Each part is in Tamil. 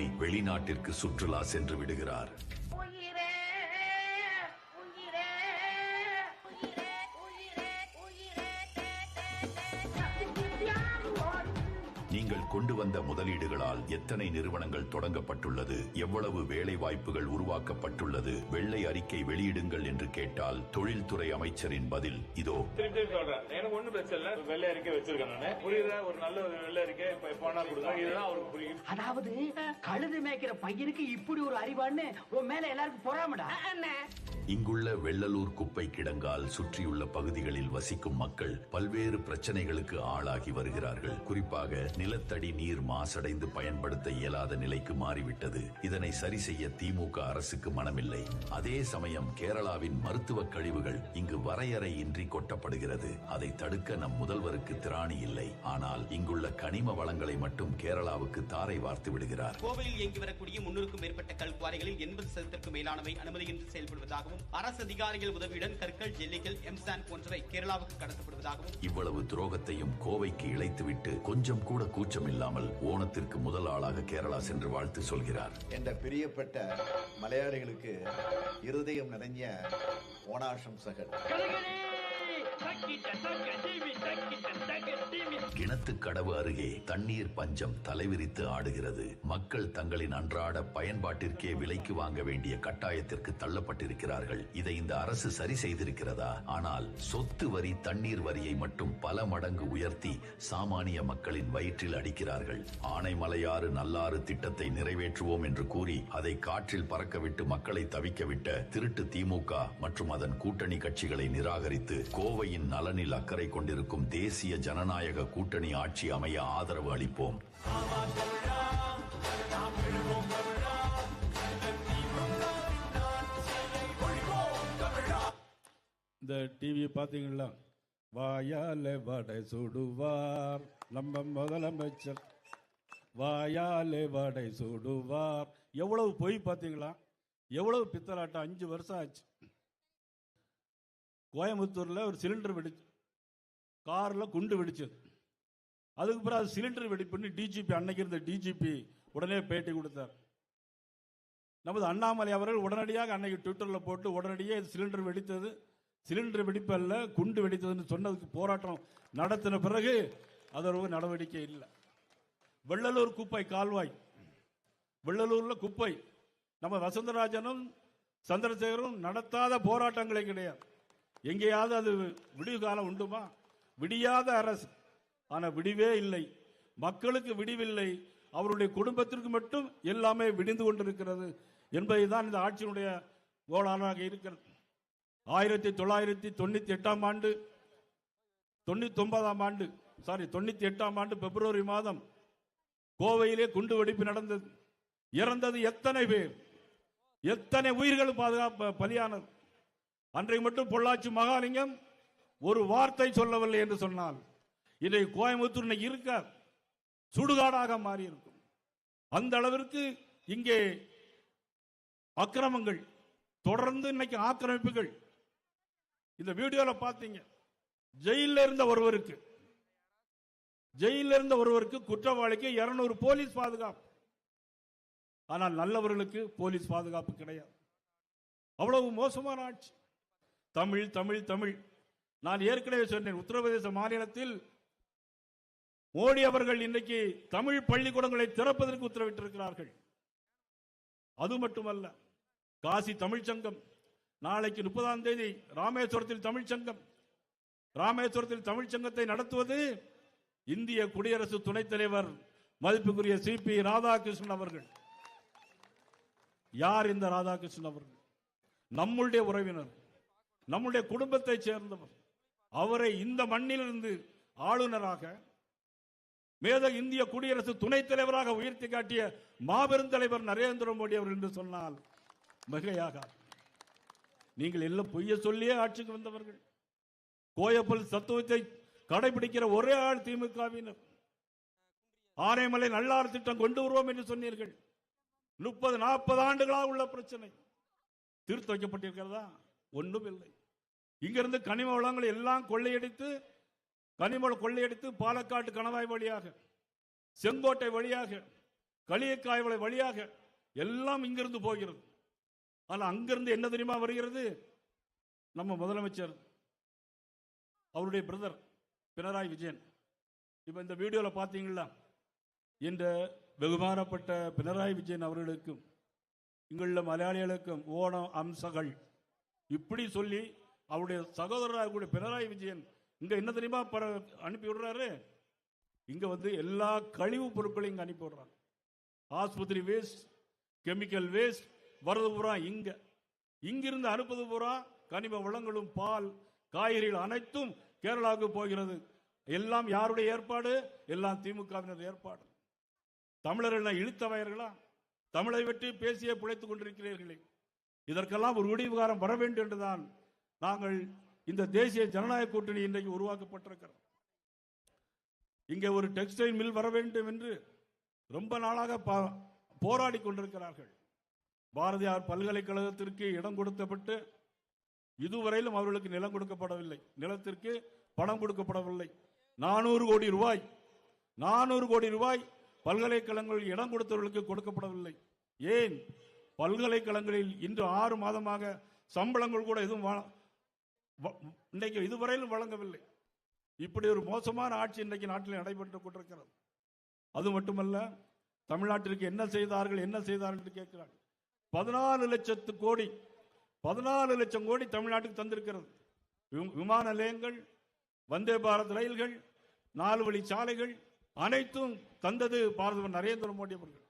வரை வெளிநாட்டிற்கு சுற்றுலா சென்று விடுகிறார். கொண்டு வந்த முதலீடுகளால் எத்தனை நிறுவனங்கள் தொடங்கப்பட்டுள்ளது எவ்வளவு வேலை வாய்ப்புகள் உருவாக்கப்பட்டுள்ளது வெள்ளை அறிக்கை வெளியிடுங்கள் என்று கேட்டால் தொழில்துறை அமைச்சரின் பதில் இதோ. திருப்பி திருப்பி சொல்றேன். எனக்கு ஒண்ணும் பிரச்சனை இல்ல. வெள்ளை அறிக்கை வச்சிருக்கேன் நானு. புரியுதா? ஒரு நல்ல ஒரு வெள்ளை அறிக்கை இப்ப போனா கொடுங்க. இதுதான் அவருக்கு புரியும். அதாவது கழுது மேய்க்கிற பையனுக்கு இப்படி ஒரு அறிவான்னு உன் மேல எல்லாருக்கும் பொறாமடா? இங்குள்ள வெள்ளலூர் குப்பை கிடங்கால் சுற்றியுள்ள பகுதிகளில் வசிக்கும் மக்கள் பல்வேறு பிரச்சனைகளுக்கு ஆளாகி வருகிறார்கள். குறிப்பாக நிலத்தடி நீர் மாசடைந்து பயன்படுத்த இயலாத நிலைக்கு மாறிவிட்டது. இதனை சரி செய்ய திமுக அரசுக்கு மனமில்லை. அதே சமயம் கேரளாவின் மருத்துவ கழிவுகள் இங்கு வரையறையின்றி கொட்டப்படுகிறது. அதை தடுக்க நம் முதல்வருக்கு திராணி இல்லை. ஆனால் இங்குள்ள கனிம வளங்களை மட்டும் கேரளாவுக்கு தாரை வார்த்து விடுகிறார். கோவையில் இயங்கி வரக்கூடிய முன்னூறுக்கும் மேற்பட்ட கல்குவாரிகளில் எண்பது சதத்திற்கும் மேலானவை அனுமதியின்றி செயல்படுவதாகவும் அரசு அதிகாரிகள் உதவியுடன் கற்கள் ஜெல்லிகள் எம்சான் போன்றவை கேரளாவுக்கு கடத்தப்படுவதாகவும். இவ்வளவு துரோகத்தையும் கோவைக்கு இழைத்துவிட்டு கொஞ்சம் கூட கூச்சம் இல்லாமல் ஓணத்திற்கு முதல் ஆளாக கேரளா சென்று வாழ்த்து சொல்கிறார். என்ற பிரியப்பட்ட மலையாளிகளுக்கு இருதயம் நிறைஞ்ச ஓணாசம்சகள் கிணத்து கடவு அருகே தண்ணீர் பஞ்சம் தலைவிரித்து ஆடுகிறது. மக்கள் தங்களின் அன்றாட பயன்பாட்டிற்கே விலைக்கு வாங்க வேண்டிய கட்டாயத்திற்கு தள்ளப்பட்டிருக்கிறார்கள். இதை இந்த அரசு சரி செய்திருக்கிறதா? ஆனால் சொத்து வரி தண்ணீர் வரியை மட்டும் பல மடங்கு உயர்த்தி சாமானிய மக்களின் வயிற்றில் அடிக்கிறார்கள். ஆனைமலையாறு நல்லாறு திட்டத்தை நிறைவேற்றுவோம் என்று கூறி அதை காற்றில் பறக்கவிட்டு மக்களை தவிக்கவிட்ட திருட்டு திமுக மற்றும் அதன் கூட்டணி கட்சிகளை நிராகரித்து கோவை கோவையின் நலனில் அக்கறை கொண்டிருக்கும் தேசிய ஜனநாயக கூட்டணி ஆட்சி அமைய ஆதரவு அளிப்போம். இந்த டிவி பார்த்தீங்களா? வாயால வடை சுடுவார் நம்ம முதலமைச்சர். வாயாலே வடை சுடுவார். எவ்வளவு பொய் பார்த்தீங்களா? எவ்வளவு பித்தலாட்டம்? அஞ்சு வருஷம் ஆச்சு. கோயம்புத்தூர்ல ஒரு சிலிண்டர் வெடிச்சு கார்ல குண்டு வெடிச்சது அதுக்கு பிறகு அது சிலிண்டர் வெடிப்புன்னு டிஜிபி அன்னைக்கு இருந்த டிஜிபி உடனே பேட்டி கொடுத்தார். நமது அண்ணாமலை அவர்கள் உடனடியாக அன்னைக்கு ட்விட்டர்ல போட்டு உடனடியே சிலிண்டர் வெடித்தது. சிலிண்டர் வெடிப்பு அல்ல குண்டு வெடித்ததுன்னு சொன்னதுக்கு போராட்டம் நடத்தின பிறகு அதற்கு நடவடிக்கை இல்லை. வெள்ளலூர் குப்பை கால்வாய். வெள்ளலூர்ல குப்பை. நம்ம வசந்தராஜனும் சந்திரசேகரும் நடத்தாத போராட்டங்களே கிடையாது. எங்கேயாவது அது விடிவு காலம் உண்டுமா? விடியாத அரசு. ஆனால் விடிவே இல்லை. மக்களுக்கு விடிவில்லை. அவருடைய குடும்பத்திற்கு மட்டும் எல்லாமே விடிந்து கொண்டிருக்கிறது என்பதுதான் இந்த ஆட்சியினுடைய கோளாறாக இருக்கிறது. ஆயிரத்தி தொள்ளாயிரத்தி தொண்ணூத்தி எட்டாம் ஆண்டு தொண்ணூத்தி ஒன்பதாம் ஆண்டு சாரி தொண்ணூத்தி எட்டாம் ஆண்டு பிப்ரவரி மாதம் கோவையிலே குண்டு வெடிப்பு நடந்தது. இறந்தது எத்தனை பேர்? எத்தனை உயிர்கள் பாதுகாப்பு பலியானது? அன்றைக்கு மட்டும் பொள்ளாச்சி மகாலிங்கம் ஒரு வார்த்தை சொல்லவில்லை என்று சொன்னால் இதை கோயம்புத்தூர் இன்னைக்கு இருக்க? சுடுகாடாக மாறி இருக்கும் அந்த அளவிற்கு இங்கே அக்கிரமங்கள் தொடர்ந்து இன்னைக்கு ஆக்கிரமிப்புகள். இந்த வீடியோல பாத்தீங்க ஜெயில இருந்த ஒருவருக்கு ஜெயில இருந்த ஒருவருக்கு குற்றவாளிக்கு 200 போலீஸ் பாதுகாப்பு. ஆனால் நல்லவர்களுக்கு போலீஸ் பாதுகாப்பு கிடையாது. அவ்வளவு மோசமான ஆட்சி. தமிழ் தமிழ் தமிழ். நான் ஏற்கனவே சொன்னேன் உத்தரப்பிரதேச மாநிலத்தில் மோடி அவர்கள் இன்னைக்கு தமிழ் பள்ளிக்கூடங்களை திறப்பதற்கு உத்தரவிட்டிருக்கிறார்கள். அது மட்டுமல்ல காசி தமிழ்ச்சங்கம் நாளைக்கு முப்பதாம் தேதி ராமேஸ்வரத்தில் தமிழ்ச்சங்கம் ராமேஸ்வரத்தில் தமிழ்ச்சங்கத்தை நடத்துவது இந்திய குடியரசு துணைத் தலைவர் மதிப்புக்குரிய சி பி ராதாகிருஷ்ணன் அவர்கள். யார் இந்த ராதாகிருஷ்ணன் அவர்கள்? நம்முடைய உறவினர். நம்முடைய குடும்பத்தைச் சேர்ந்தவர். அவரை இந்த மண்ணிலிருந்து ஆளுநராக மேத இந்திய குடியரசு துணைத் தலைவராக உயர்த்தி காட்டிய மாபெரும் தலைவர் நரேந்திர மோடி அவர் என்று சொன்னால் மிகையாக நீங்கள் எல்லாம் பொய்ய சொல்லியே ஆட்சிக்கு வந்தவர்கள். கோயப்பல் தத்துவத்தை கடைபிடிக்கிற ஒரே ஆள் திமுகவினர். ஆனைமலை நல்லார் திட்டம் கொண்டு வருவோம் என்று சொன்னீர்கள். முப்பது நாற்பது ஆண்டுகளாக உள்ள பிரச்சனை. தீர்த்து வைக்கப்பட்டிருக்கிறதா? ஒன்றும் இல்லை இங்கிருந்து கனிம வளங்களை எல்லாம் கொள்ளையடித்து கனிம கொள்ளையடித்து பாலக்காட்டு கணவாய் வழியாக செங்கோட்டை வழியாக களியக்காய்வளை வழியாக எல்லாம் இங்கிருந்து போகிறது. ஆனால் அங்கிருந்து என்ன தெரியுமா வருகிறது? நம்ம முதலமைச்சர் அவருடைய பிரதர் பினராயி விஜயன். இப்ப இந்த வீடியோல பாத்தீங்களா இந்த வெகுமானப்பட்ட பினராயி விஜயன் அவர்களுக்கும் இங்குள்ள மலையாளிகளுக்கும் ஓணம் அம்சங்கள் இப்படி சொல்லி அவருடைய சகோதரராக கூடிய பினராயி விஜயன் இங்க என்ன தெரியுமா பர- அனுப்பி விடுறாரு? இங்க வந்து எல்லா கழிவு பொருட்களையும் இங்க அனுப்பி விடுறாங்க. ஆஸ்பத்திரி வேஸ்ட் கெமிக்கல் வேஸ்ட் வரது பூரா இங்க. இங்கிருந்து அனுப்பது பூரா கனிம வளங்களும் பால் காய்கறிகள் அனைத்தும் கேரளாவுக்கு போகிறது. எல்லாம் யாருடைய ஏற்பாடு? எல்லாம் திமுகவினர் ஏற்பாடு. தமிழர்கள் இழுத்தவையர்களா தமிழை வெற்றி பேசியே பிழைத்துக் கொண்டிருக்கிறீர்களே. இதற்கெல்லாம் ஒரு விடிவுகாரம் வர வேண்டும் என்றுதான் நாங்கள் இந்த தேசிய ஜனநாயக கூட்டணி இன்றைக்கு உருவாக்கப்பட்டிருக்கிறோம். இங்கே ஒரு டெக்ஸ்டைல் மில் வர வேண்டும் என்று ரொம்ப நாளாக பா- போராடி கொண்டிருக்கிறார்கள். பாரதியார் பல்கலைக்கழகத்திற்கு இடம் கொடுக்கப்பட்டு இதுவரையிலும் அவர்களுக்கு நிலம் கொடுக்கப்படவில்லை. நிலத்திற்கு பணம் கொடுக்கப்படவில்லை. நானூறு கோடி ரூபாய் நானூறு கோடி ரூபாய் பல்கலைக்கழகங்களில் இடம் கொடுத்தவர்களுக்கு கொடுக்கப்படவில்லை. ஏன்? பல்கலைக்கழகங்களில் இன்று ஆறு மாதமாக சம்பளங்கள் கூட எதுவும் இன்றைக்கு இதுவரையிலும் வழங்கவில்லை. இப்படி ஒரு மோசமான ஆட்சி இன்றைக்கு நாட்டில் நடைபெற்று கொண்டிருக்கிறது. அது மட்டுமல்ல தமிழ்நாட்டிற்கு என்ன செய்தார்கள் என்ன செய்தார்கள் என்று கேட்கிறார்கள் பதினாலு லட்சத்து கோடி பதினாலு லட்சம் கோடி தமிழ்நாட்டுக்கு தந்திருக்கிறது. விமான நிலையங்கள் வந்தே பாரத் ரயில்கள் நாலு வழி சாலைகள் அனைத்தும் தந்தது பாரத நரேந்திர மோடி அவர்கள்.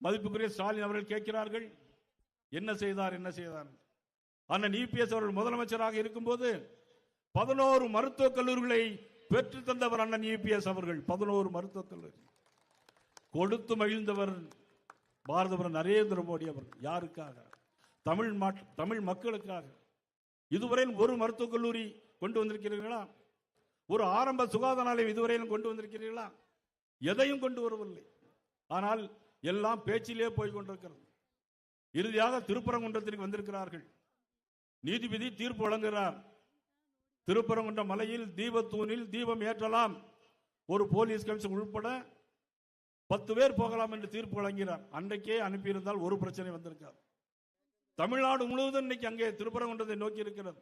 மதிப்புக்குரிய ஸ்டாலின் அவர்கள் கேட்கிறார்கள் என்ன செய்தார் என்ன செய்தார் அண்ணன் இபிஎஸ் அவர்கள் முதலமைச்சராக இருக்கும்போது பதினோரு மருத்துவக் கல்லூரிகளை பெற்று தந்தவர் அண்ணன் இபிஎஸ் அவர்கள். பதினோரு மருத்துவக் கல்லூரி. கொடுத்து மகிழ்ந்தவர் பாரதபுரம் நரேந்திர மோடி அவர்கள். யாருக்காக? தமிழ் மாட்- தமிழ் மக்களுக்காக. இதுவரையில் ஒரு மருத்துவக் கல்லூரி கொண்டு வந்திருக்கிறீர்களா? ஒரு ஆரம்ப சுகாதார நிலையம் இதுவரையிலும் கொண்டு வந்திருக்கிறீர்களா? எதையும் கொண்டு வரவில்லை. ஆனால் எல்லாம் பேச்சிலே போய் கொண்டிருக்கிறது. இறுதியாக திருப்பரங்குன்றத்திற்கு வந்திருக்கிறார்கள். நீதிபதி தீர்ப்பு வழங்குகிறார். திருப்பரங்குன்ற மலையில் தீபத்தூணில் தீபம் ஏற்றலாம். ஒரு போலீஸ் கமிஷன் உள்பட பத்து பேர் போகலாம் என்று தீர்ப்பு வழங்கினார் அன்றைக்கே அனுப்பியிருந்தால் ஒரு பிரச்சனை வந்திருக்கார் தமிழ்நாடு முழுவதும் இன்னைக்கு அங்கே திருப்பரங்குன்றத்தை நோக்கி இருக்கிறது.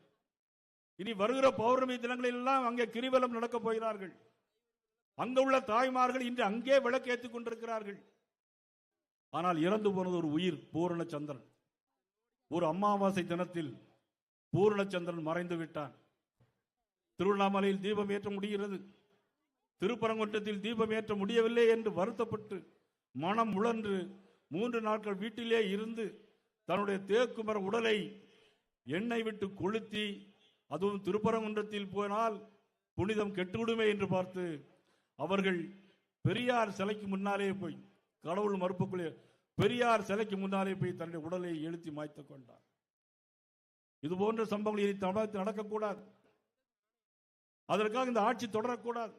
இனி வருகிற பௌர்ணமி தினங்களில் எல்லாம் அங்கே கிரிவலம் நடக்கப் போகிறார்கள். அங்க உள்ள தாய்மார்கள் இன்று அங்கே விளக்கேற்றிக் கொண்டிருக்கிறார்கள். ஆனால் இறந்து போனது ஒரு உயிர் பூரண சந்திரன். ஒரு அமாவாசை தினத்தில் பூரணச்சந்திரன் மறைந்து விட்டான். திருவண்ணாமலையில் தீபம் ஏற்ற முடிகிறது. திருப்பரங்குன்றத்தில் தீபம் ஏற்ற முடியவில்லை என்று வருத்தப்பட்டு மனம் உழன்று மூன்று நாட்கள் வீட்டிலே இருந்து தன்னுடைய தேக்குமர உடலை எண்ணெய் விட்டு கொளுத்தி அதுவும் திருப்பரங்குன்றத்தில் போனால் புனிதம் கெட்டுவிடுமே என்று பார்த்து அவர்கள் பெரியார் சிலைக்கு முன்னாலே போய் கடவுள் மறுப்புக்குள்ளே பெரியார் சிலைக்கு முன்னாலே போய் தன்னுடைய உடலை எழுத்தி மாய்த்து கொண்டார். இது போன்ற சம்பவங்கள் இனி தமிழகத்தில் நடக்கக்கூடாது. அதற்காக இந்த ஆட்சி தொடரக்கூடாது.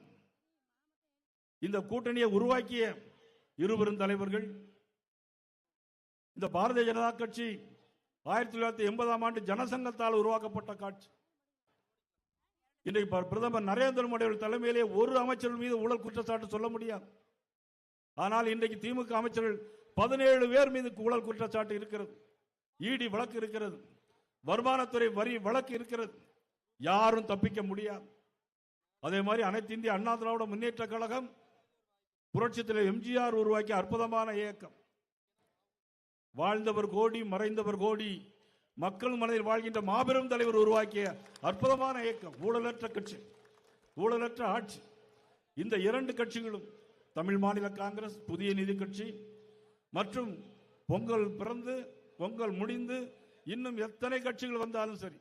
இந்த கூட்டணியை உருவாக்கிய இருவரும் தலைவர்கள் இந்த பாரதிய ஜனதா கட்சி ஆயிரத்தி தொள்ளாயிரத்தி எண்பதாம் ஆண்டு ஜனசங்கத்தால் உருவாக்கப்பட்ட காட்சி. இன்றைக்கு ப- பிரதமர் நரேந்திர மோடி அவர்கள் தலைமையிலே ஒரு அமைச்சர்கள் மீது ஊழல் குற்றச்சாட்டு சொல்ல முடியாது. ஆனால் இன்றைக்கு திமுக அமைச்சர்கள் பதினேழு பேர் மீது ஊழல் குற்றச்சாட்டு இருக்கிறது. இடி வழக்கு இருக்கிறது. வருமானத்துறை வரி வழக்கு இருக்கிறது. யாரும் தப்பிக்க முடியாது. அதே மாதிரி அனைத்து இந்திய அண்ணா திராவிட முன்னேற்ற கழகம் புரட்சித்தில் எம்ஜிஆர் உருவாக்கிய அற்புதமான இயக்கம். வாழ்ந்தவர் கோடி மறைந்தவர் கோடி மக்கள் மனதில் வாழ்கின்ற மாபெரும் தலைவர் உருவாக்கிய அற்புதமான இயக்கம். ஊழலற்ற கட்சி ஊழலற்ற ஆட்சி. இந்த இரண்டு கட்சிகளும் தமிழ் மாநில காங்கிரஸ் புதிய நீதி கட்சி மற்றும் பொங்கல் பிறந்து பொங்கல் முடிந்து இன்னும் எத்தனை கட்சிகள் வந்தாலும் சரி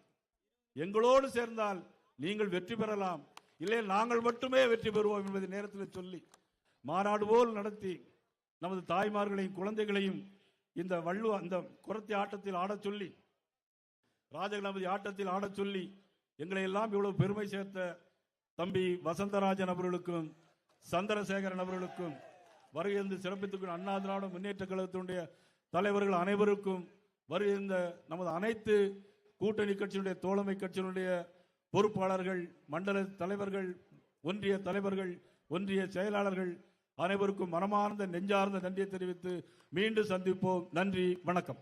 எங்களோடு சேர்ந்தால் நீங்கள் வெற்றி பெறலாம். இல்லை நாங்கள் மட்டுமே வெற்றி பெறுவோம் என்பதை நேரத்தில் சொல்லி மாநாடு போல் நடத்தி நமது தாய்மார்களையும் குழந்தைகளையும் இந்த வள்ளு அந்த குரத்தி ஆட்டத்தில் ஆடச் சொல்லி ராஜகணபதி ஆட்டத்தில் ஆடச் சொல்லி எங்களை எல்லாம் இவ்வளவு பெருமை சேர்த்த தம்பி வசந்தராஜன் அவர்களுக்கும் சந்திரசேகரன் அவர்களுக்கும் வருகை சிறப்பித்துக்கும் அண்ணா திராவிட முன்னேற்ற கழகத்தினுடைய தலைவர்கள் அனைவருக்கும் வருகின்ற நமது அனைத்து கூட்டணி கட்சியினுடைய தோழமை கட்சியினுடைய பொறுப்பாளர்கள் மண்டல தலைவர்கள் ஒன்றிய தலைவர்கள் ஒன்றிய செயலாளர்கள் அனைவருக்கும் மனமார்ந்த நெஞ்சார்ந்த நன்றியை தெரிவித்து மீண்டும் சந்திப்போம். நன்றி வணக்கம்.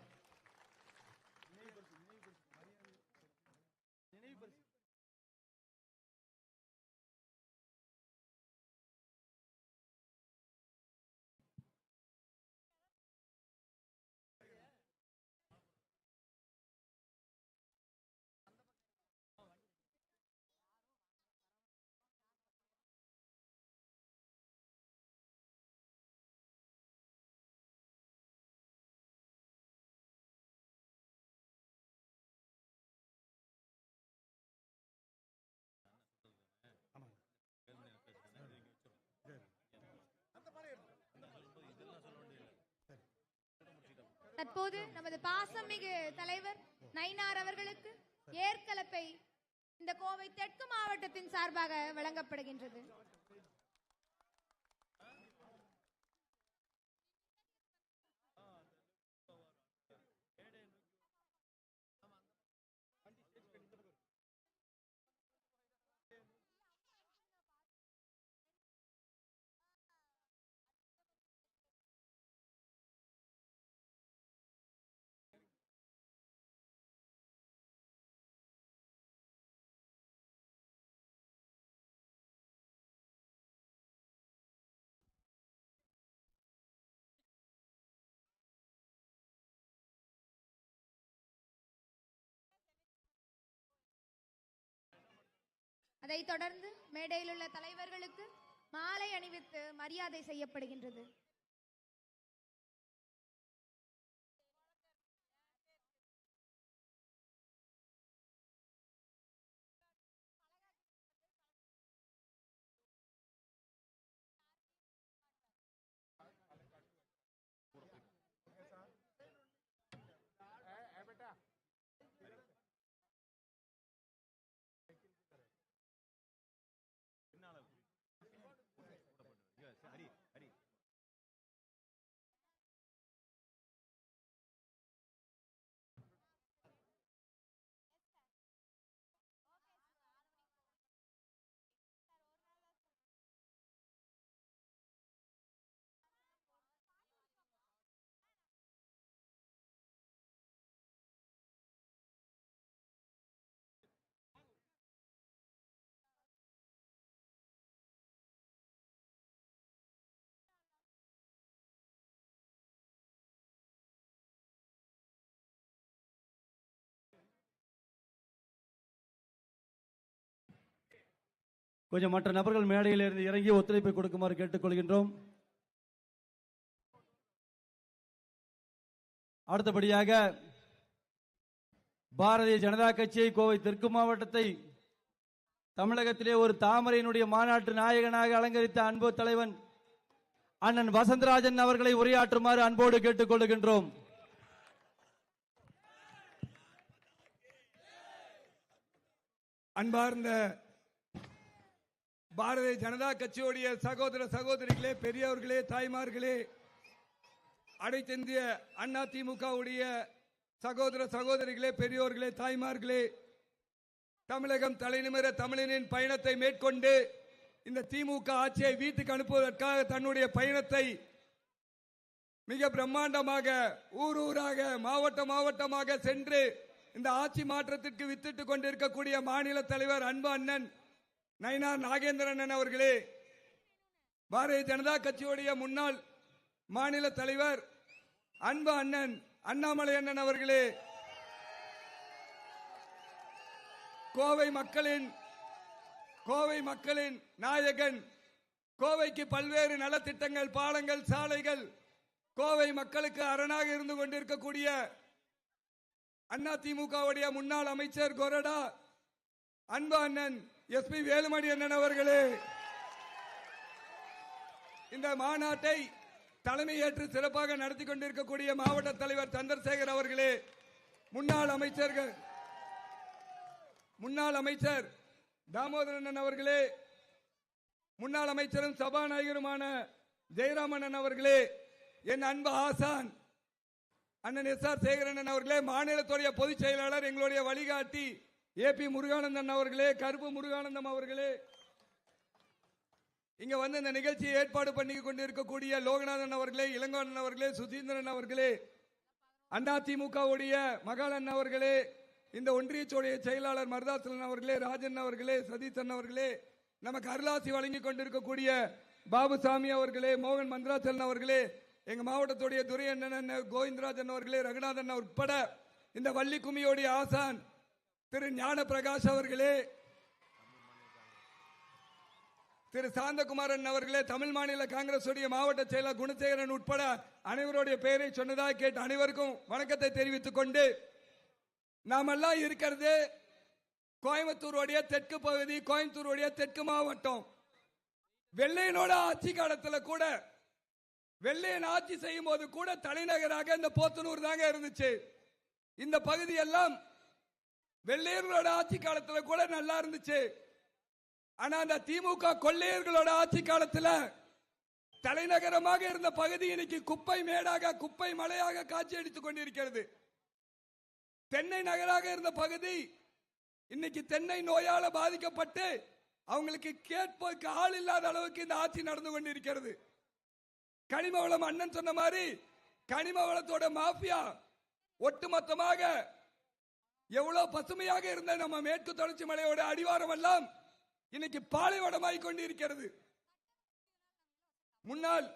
தற்போது நமது பாசமிகு தலைவர் நைனார் அவர்களுக்கு ஏற்கலப்பை இந்த கோவை தெற்கு மாவட்டத்தின் சார்பாக வழங்கப்படுகின்றது. அதைத் தொடர்ந்து மேடையில் உள்ள தலைவர்களுக்கு மாலை அணிவித்து மரியாதை செய்யப்படுகின்றது. கொஞ்சம் மற்ற நபர்கள் மேடையில் இருந்து இறங்கி ஒத்துழைப்பை கொடுக்குமாறு கேட்டுக்கொள்கின்றோம். அடுத்தபடியாக பாரதிய ஜனதா கட்சியை கோவை தெற்கு மாவட்டத்தை தமிழகத்திலே ஒரு தாமரையினுடைய மாநாட்டு நாயகனாக அலங்கரித்த அன்பு தலைவன் அண்ணன் வசந்தராஜன் அவர்களை உரையாற்றுமாறு அன்போடு கேட்டுக்கொள்கின்றோம். அன்பார்ந்த பாரதிய ஜனதா கட்சியுடைய சகோதர சகோதரிகளே பெரியவர்களே தாய்மார்களே அனைத்திந்திய அண்ணா திமுகவுடைய சகோதர சகோதரிகளே பெரியோர்களே தாய்மார்களே தமிழகம் தலைநிமிர தமிழனின் பயணத்தை மேற்கொண்டு இந்த திமுக ஆட்சியை வீட்டுக்கு அனுப்புவதற்காக தன்னுடைய பயணத்தை மிக பிரம்மாண்டமாக ஊர் ஊராக மாவட்ட மாவட்டமாக சென்று இந்த ஆட்சி மாற்றத்திற்கு வித்திட்டு கொண்டிருக்கக்கூடிய மாநில தலைவர் அன்பு அண்ணன் நயினார் நாகேந்திரன் அவர்களே பாரதிய ஜனதா கட்சியுடைய முன்னாள் மாநில தலைவர் அன்பு அண்ணன் அண்ணாமலை அண்ணன் அவர்களே கோவை மக்களின் கோவை மக்களின் நாயகன் கோவைக்கு பல்வேறு நலத்திட்டங்கள் பாலங்கள் சாலைகள் கோவை மக்களுக்கு அரணாக இருந்து கொண்டிருக்கக்கூடிய அண்ணா திமுகவுடைய முன்னாள் அமைச்சர் கொரடா அன்பு அண்ணன் எஸ் பி வேலுமணி அண்ணன் அவர்களே இந்த மாநாட்டை தலைமையேற்று சிறப்பாக நடத்தி கொண்டிருக்கக்கூடிய மாவட்ட தலைவர் சந்திரசேகர் அவர்களே முன்னாள் அமைச்சர்கள் முன்னாள் அமைச்சர் தாமோதரன் அவர்களே முன்னாள் அமைச்சரும் சபாநாயகருமான ஜெயராமன் அவர்களே என் அன்பு ஆசான் அண்ணன் எஸ் ஆர் சேகரன் அவர்களே மாநிலத்துடைய பொதுச் செயலாளர் எங்களுடைய வழிகாட்டி ஏ பி முருகானந்தன் அவர்களே கருப்பு முருகானந்தம் அவர்களே. இங்க வந்து இந்த நிகழ்ச்சியை ஏற்பாடு பண்ணி கொண்டிருக்கக்கூடிய லோகநாதன் அவர்களே இளங்கோவன் அவர்களே சுதீந்திரன் அவர்களே அதிமுகவுடைய மகாலன் அவர்களே இந்த ஒன்றியச்சோடைய செயலாளர் மருதாசலன் அவர்களே ராஜன் அவர்களே சதீசன் அவர்களே நமக்கு அருளாசி வழங்கி கொண்டிருக்கக்கூடிய பாபுசாமி அவர்களே மோகன் மந்திராசலன் அவர்களே எங்க மாவட்டத்துடைய துரை அண்ணன் கோவிந்தராஜன் அவர்களே ரகுநாதன் உட்பட இந்த வள்ளி கும்மியோடைய ஆசான் திரு ஞான பிரகாஷ் அவர்களே திரு சாந்தகுமாரன் அவர்களே தமிழ் மாநில காங்கிரஸ் உடைய மாவட்ட செயலர் குணசேகரன் உட்பட அனைவருடைய பெயரை சொன்னதாக கேட்டு அனைவருக்கும் வணக்கத்தை தெரிவித்துக் கொண்டு நாமெல்லாம் இருக்கிறது கோயம்புத்தூருடைய தெற்கு பகுதி கோயம்புத்தூருடைய தெற்கு மாவட்டம். வெள்ளையனோட ஆட்சி காலத்தில் கூட வெள்ளையன் ஆட்சி செய்யும் போது கூட தலைநகராக இந்த போத்தனூர் தாங்க இருந்துச்சு. இந்த பகுதி எல்லாம் வெள்ளையர்களோட ஆட்சி காலத்துல கூட நல்லா இருந்துச்சு. ஆனா அந்த திமுக கொள்ளையர்களோட ஆட்சி காலத்துல தலைநகரமாக இருந்த பகுதி இன்னைக்கு குப்பை மேடாக குப்பை மலையாக காட்சி அடித்துக் கொண்டிருக்கிறது. தென்னை நகராக இருந்த பகுதி இன்னைக்கு தென்னை நோயால பாதிக்கப்பட்டு அவங்களுக்கு கேட்பதற்கு ஆள் இல்லாத அளவுக்கு இந்த ஆட்சி நடந்து கொண்டிருக்கிறது. கனிம வளம் அண்ணன் சொன்ன மாதிரி கனிம வளத்தோட மாஃபியா ஒட்டுமொத்தமாக எவ்வளவு பசுமையாக இருந்த நம்ம மேற்கு தொடர்ச்சி மலையோட அடிவாரம் எல்லாம் இன்னைக்கு பாலைவனமாய் கொண்டிருக்கிறது. முன்னால்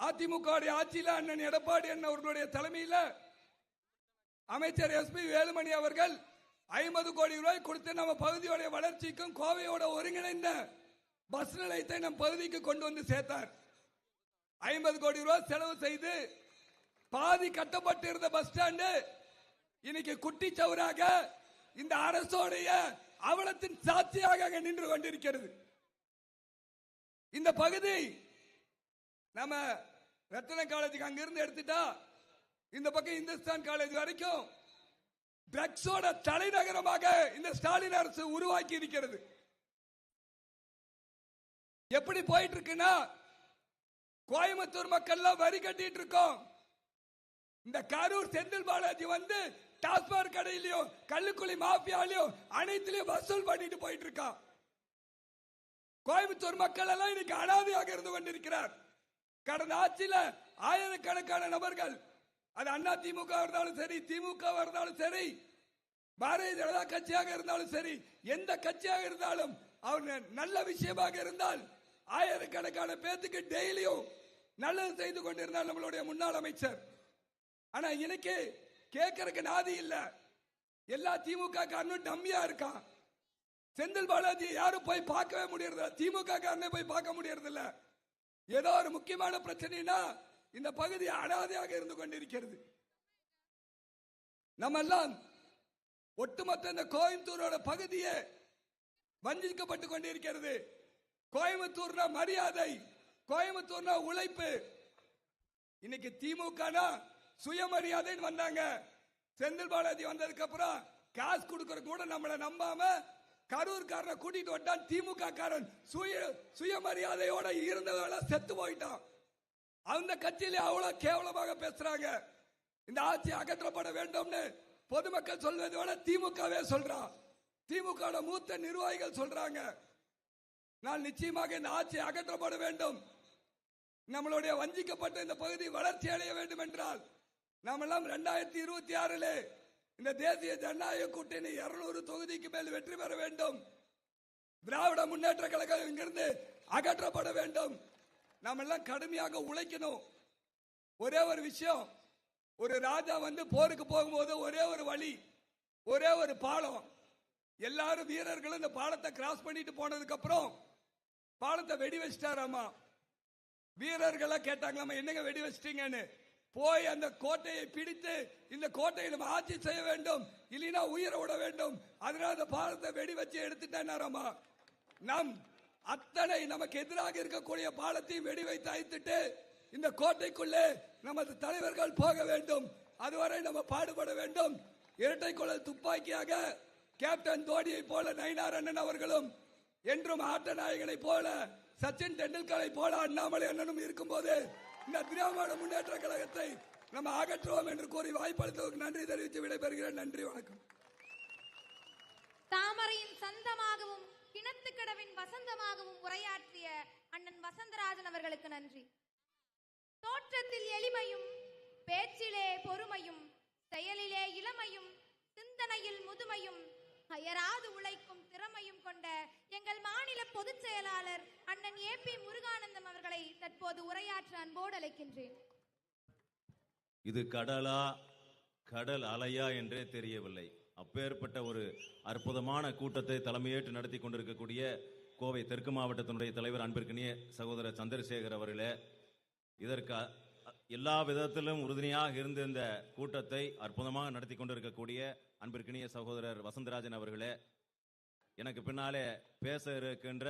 அதிமுக ஆட்சியில் அண்ணன் எடப்பாடி அண்ணன் அவர்களுடைய தலைமையில் அமைச்சர் எஸ் பி வேலுமணி அவர்கள் ஐம்பது கோடி ரூபாய் கொடுத்து நம்ம பகுதியோட வளர்ச்சிக்கும் கோவையோட ஒருங்கிணைந்த பஸ் நிலையத்தை நம் பகுதிக்கு கொண்டு வந்து சேர்த்தார். ஐம்பது கோடி ரூபாய் செலவு செய்து பாதி கட்டப்பட்டிருந்த பஸ் ஸ்டாண்டு இன்னைக்கு குட்டி சவுராக இந்த அரசோடைய அவலத்தின் சாட்சியாக நின்று கொண்டிருக்கிறது. இந்த பகுதி நம்ம ரத்தன காலேஜுக்கு அங்கிருந்து எடுத்துட்டா இந்த பக்கம் இந்துஸ்தான் காலேஜ் வரைக்கும் ட்ரக்ஸோட தலைநகரமாக இந்த ஸ்டாலின் அரசு உருவாக்கி இருக்கிறது. எப்படி போயிட்டு இருக்குன்னா கோயம்புத்தூர் மக்கள்லாம் வரி கட்டிட்டு இருக்கோம். இந்த கரூர் செந்தில் பாலாஜி வந்து டாஸ்மாக் கடையிலயோ கள்ளுக்குழி மாஃபியாலயோ அனைத்திலயும் வசூல் பண்ணிட்டு போயிட்டு இருக்கான் கோயம்புத்தூர் மக்கள் எல்லாம் இன்னைக்கு அனாதையாக இருந்து கொண்டிருக்கிறார் கடந்த ஆட்சியில ஆயிரக்கணக்கான நபர்கள் அது அண்ணா திமுக இருந்தாலும் சரி திமுக இருந்தாலும் சரி பாரதிய ஜனதா கட்சியாக இருந்தாலும் சரி எந்த கட்சியாக இருந்தாலும் அவர் நல்ல விஷயமாக இருந்தால் ஆயிரக்கணக்கான பேத்துக்கு டெய்லியும் நல்லது செய்து கொண்டிருந்தார் நம்மளுடைய முன்னாள் அமைச்சர். ஆனா இன்னைக்கு கேட்கறதுக்கு நாதி இல்ல. எல்லா திமுக காரனும் டம்மியா இருக்கான். செந்தில் பாலாஜி யாரும் போய் பார்க்கவே முடியறது திமுக காரனே போய் பார்க்க முடியறது இல்ல ஏதோ ஒரு முக்கியமான பிரச்சனைனா இந்த பகுதி அனாதையாக இருந்து கொண்டிருக்கிறது. நம்ம எல்லாம் ஒட்டுமொத்த இந்த கோயம்புத்தூரோட பகுதியே வஞ்சிக்கப்பட்டு கொண்டிருக்கிறது. கோயம்புத்தூர்னா மரியாதை கோயம்புத்தூர்னா உழைப்பு. இன்னைக்கு திமுகனா சுயமரியாதைன்னு வந்தாங்க. செந்தில் பாலாஜி வந்ததுக்கு அப்புறம் காசு கொடுக்கற கூட நம்மள நம்பாம கரூர்காரனை கூட்டிட்டு வந்தான் திமுக காரன் சுய சுயமரியாதையோட இருந்ததெல்லாம் செத்து போயிட்டான். அந்த கட்சியில அவ்வளவு கேவலமாக பேசுறாங்க. இந்த ஆட்சி அகற்றப்பட வேண்டும்னு பொதுமக்கள் சொல்வதை விட திமுகவே சொல்றான் திமுக மூத்த நிர்வாகிகள் சொல்றாங்க. நான் நிச்சயமாக இந்த ஆட்சி அகற்றப்பட வேண்டும். நம்மளுடைய வஞ்சிக்கப்பட்ட இந்த பகுதி வளர்ச்சி அடைய வேண்டும் என்றால் நாம் எல்லாம் இரண்டாயிரத்தி இருபத்தி ஆறுல இந்த தேசிய ஜனநாயக கூட்டணி இருநூறு தொகுதிக்கு மேல் வெற்றி பெற வேண்டும். திராவிட முன்னேற்ற கழகம் இங்கிருந்து அகற்றப்பட வேண்டும். நாம் எல்லாம் கடுமையாக உழைக்கணும். ஒரே ஒரு விஷயம் ஒரு ராஜா வந்து போருக்கு போகும்போது ஒரே ஒரு வழி ஒரே ஒரு பாலம். எல்லாரும் வீரர்களும் இந்த பாலத்தை கிராஸ் பண்ணிட்டு போனதுக்கு அப்புறம் பாலத்தை வெடி வச்சிட்டாராமா? வீரர்களா கேட்டாங்களாமா என்னங்க வெடி வச்சிட்டீங்கன்னு? போய் அந்த கோட்டையை பிடித்து இந்த கோட்டையை நம்ம ஆட்சி செய்ய வேண்டும் இல்லைன்னா உயிரை விட வேண்டும். அதனால அந்த பாலத்தை வெடி வச்சு எடுத்துட்டாராமா நம் அத்தனை நமக்கு எதிராக இருக்கக்கூடிய பாலத்தையும் வெடி வைத்து அழைத்துட்டு இந்த கோட்டைக்குள்ளே நமது தலைவர்கள் போக வேண்டும். அதுவரை நம்ம பாடுபட வேண்டும். இரட்டை குழல் துப்பாக்கியாக கேப்டன் தோனியை போல நயினார் அண்ணன் அவர்களும் என்றும் ஆட்ட நாயகனை போல சச்சின் டெண்டுல்கரை போல அண்ணாமலை அண்ணனும் இருக்கும்போது இந்த திராவிட முன்னேற்ற கழகத்தை நம்ம அகற்றுவோம் என்று கூறி வாய்ப்பளித்தவருக்கு நன்றி தெரிவித்து விடைபெறுகிறேன். நன்றி வணக்கம். தாமரையின் சந்தமாகவும் கிணத்துக்கடவின் வசந்தமாகவும் உரையாற்றிய அண்ணன் வசந்தராஜன் அவர்களுக்கு நன்றி. தோற்றத்தில் எளிமையும் பேச்சிலே பொறுமையும் செயலிலே இளமையும் சிந்தனையில் முதுமையும் அயராது உழைக்கும் திறமையும் கொண்ட எங்கள் மாநில பொதுச் செயலாளர் அண்ணன் ஏ பி முருகானந்தம் அவர்களை தற்போது உரையாற்ற அன்போடு அழைக்கின்றேன். இது கடலா கடல் அலையா என்றே தெரியவில்லை. அப்பேற்பட்ட ஒரு அற்புதமான கூட்டத்தை தலைமையேற்று நடத்தி கொண்டிருக்கக்கூடிய கோவை தெற்கு மாவட்டத்தினுடைய தலைவர் அன்பிற்கினிய சகோதரர் சந்திரசேகர் அவர்களே இதற்கு எல்லா விதத்திலும் உறுதுணையாக இருந்த இந்த கூட்டத்தை அற்புதமாக நடத்தி கொண்டிருக்கக்கூடிய அன்பிற்கினிய சகோதரர் வசந்தராஜன் அவர்களே எனக்கு பின்னாலே பேச இருக்கின்ற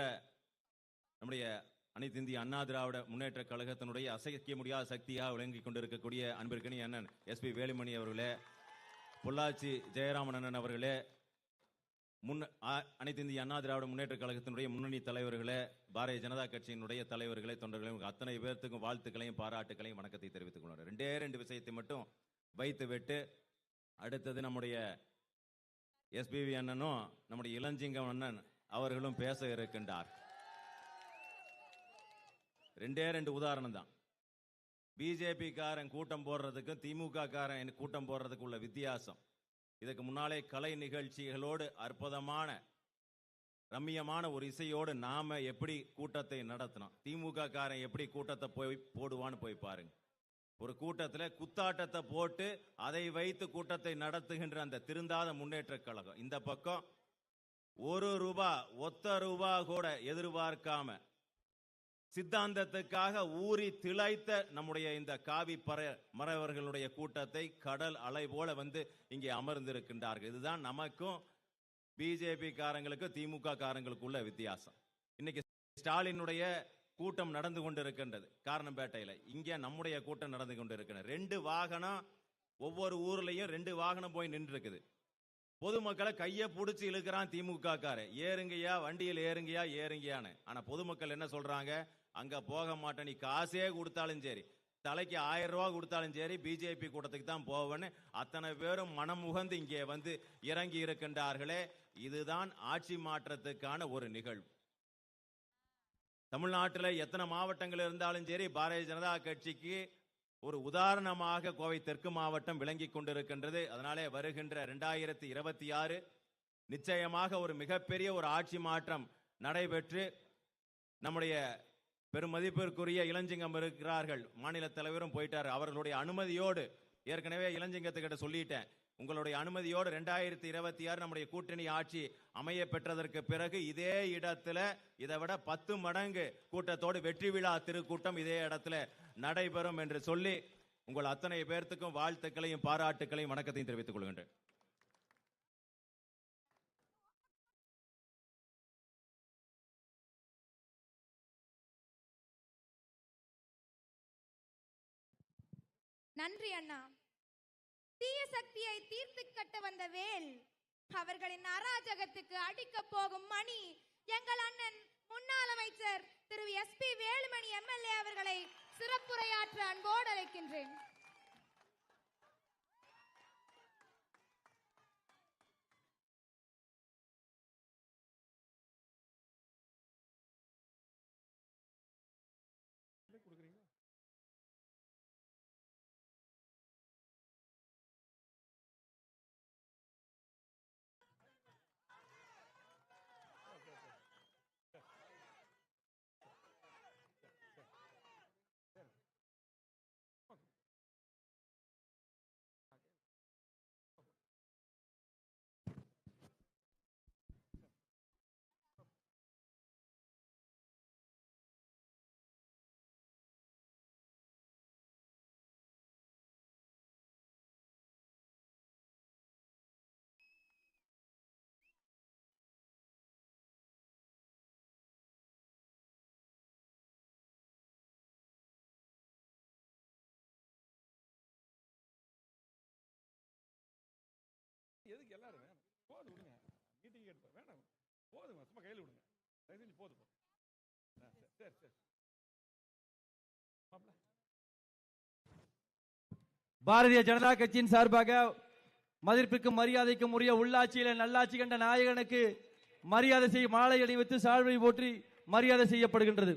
நம்முடைய அனைத்து இந்திய அண்ணா திராவிட முன்னேற்ற கழகத்தினுடைய அசைக்க முடியாத சக்தியாக விளங்கிக் கொண்டிருக்கக்கூடிய அன்பிற்கனி அண்ணன் எஸ்பி வேலுமணி அவர்களே பொள்ளாச்சி ஜெயராமன் அண்ணன் அவர்களே முன் அ- அனைத்து இந்திய அண்ணா திராவிட முன்னேற்ற கழகத்தினுடைய முன்னணி தலைவர்களே பாரதிய ஜனதா கட்சியினுடைய தலைவர்களே தொண்டர்களையும் அத்தனை பேர்த்துக்கும் வாழ்த்துக்களையும் பாராட்டுக்களையும் வணக்கத்தை தெரிவித்துக் கொள்கிறேன். ரெண்டே ரெண்டு விஷயத்தை மட்டும் வைத்து விட்டு அடுத்தது நம்முடைய எஸ்பிவி அண்ணனும் நம்முடைய இளஞ்சிங்கம் அண்ணன் அவர்களும் பேச இருக்கின்றார். ரெண்டே ரெண்டு உதாரணம் தான். பிஜேபி காரன் கூட்டம் போடுறதுக்கும் திமுக காரன் கூட்டம் போடுறதுக்கு உள்ள வித்தியாசம். இதுக்கு முன்னாலே கலை நிகழ்ச்சிகளோடு அற்புதமான ரம்மியமான ஒரு இசையோடு நாம எப்படி கூட்டத்தை நடத்தினோம் திமுக காரன் எப்படி கூட்டத்தை போய் போடுவான்னு போய் பாருங்க. ஒரு கூட்டத்துல குத்தாட்டத்தை போட்டு அதை வைத்து கூட்டத்தை நடத்துகின்ற அந்த திருந்தாத முன்னேற்ற கழகம். இந்த பக்கம் ஒரு ரூபா ஒத்த ரூபா கூட எதிர்பார்க்காம சித்தாந்தத்துக்காக ஊறி திளைத்த நம்முடைய இந்த காவி பற மறவர்களுடைய கூட்டத்தை கடல் அலை போல வந்து இங்கே அமர்ந்திருக்கின்றார்கள். இதுதான் நமக்கும் பிஜேபி காரங்களுக்கும் திமுக காரங்களுக்குள்ள வித்தியாசம். இன்னைக்கு ஸ்டாலினுடைய கூட்டம் நடந்து கொண்டிருக்கின்றது. காரணம்பேட்டையில். இங்கே நம்முடைய கூட்டம் நடந்து கொண்டிருக்கிறது ரெண்டு வாகனம் ஒவ்வொரு ஊர்லேயும் ரெண்டு வாகனம் போய் நின்று இருக்குது பொதுமக்களை கையை பிடிச்சி இழுக்கிறான் திமுக கார ஏறுங்கய்யா வண்டியில் ஏறுங்கய்யா ஏறுங்கயான்னு ஆனால் பொதுமக்கள் என்ன சொல்கிறாங்க அங்கே போக மாட்டேன். நீ காசே கொடுத்தாலும் சரி. தலைக்கு ஆயிரம் ரூபா கொடுத்தாலும் சரி பிஜேபி கூட்டத்துக்கு தான் போவேன்னு அத்தனை பேரும் மனம் முகந்து இங்கே வந்து இறங்கி இருக்கின்றார்களே. இதுதான் ஆட்சி மாற்றத்துக்கான ஒரு நிகழ்வு. தமிழ்நாட்டில் எத்தனை மாவட்டங்கள் இருந்தாலும் சரி பாரதிய ஜனதா கட்சிக்கு ஒரு உதாரணமாக கோவை தெற்கு மாவட்டம் விளங்கி கொண்டிருக்கின்றது. அதனாலே வருகின்ற ரெண்டாயிரத்தி இருபத்தி ஆறு நிச்சயமாக ஒரு மிகப்பெரிய ஒரு ஆட்சி மாற்றம் நடைபெற்று நம்முடைய பெருமதிப்பிற்குரிய இளஞ்சிங்கம் இருக்கிறார்கள். மாநில தலைவரும் போயிட்டார். அவர்களுடைய அனுமதியோடு ஏற்கனவே இளஞ்சிங்கத்துக்கிட்ட சொல்லிட்டேன். உங்களுடைய அனுமதியோடு ரெண்டாயிரத்தி இருபத்தி ஆறு நம்முடைய கூட்டணி ஆட்சி அமைய பெற்றதற்கு பிறகு இதே இடத்துல இதை விட பத்து மடங்கு கூட்டத்தோடு வெற்றி விழா திருக்கூட்டம் இதே இடத்துல நடைபெறும் என்று சொல்லி உங்கள் அத்தனை பேர்த்துக்கும் வாழ்த்துக்களையும் பாராட்டுக்களையும் வணக்கத்தையும் தெரிவித்துக் கொள்கின்றேன். நன்றி அண்ணா. தீய சக்தியை தீர்த்து கட்ட வந்த வேல் அவர்களின் அராஜகத்துக்கு அடிக்க போகும் மணி எங்கள் அண்ணன் முன்னாள் அமைச்சர் Thiru S P Velumani MLA அவர்களை சிறப்புரையாற்ற அன்போடு அழைக்கின்றேன். எதுக்கு எல்லாரும் வேணும்? போது விடுங்க. மீட்டிங் எடுப்பேன் வேணாம். போதுங்க சும்மா கையில் விடுங்க. தயவு செஞ்சு போதும் சரி சரி சரி. பாரதிய ஜனதா கட்சியின் சார்பாக மதிப்பிற்கும் மரியாதைக்கும் உரிய உள்ளாட்சியில நல்லாட்சி கண்ட நாயகனுக்கு மரியாதை செய்ய மாலை அணிவித்து சால்வை போற்றி மரியாதை செய்யப்படுகின்றது.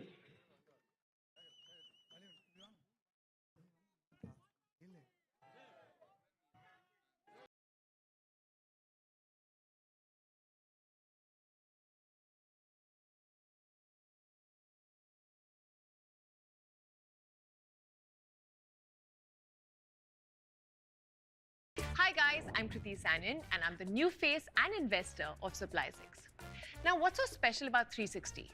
I'm Kriti Sanin and I'm the new face and investor of Supply 6. Now, what's so special about 360?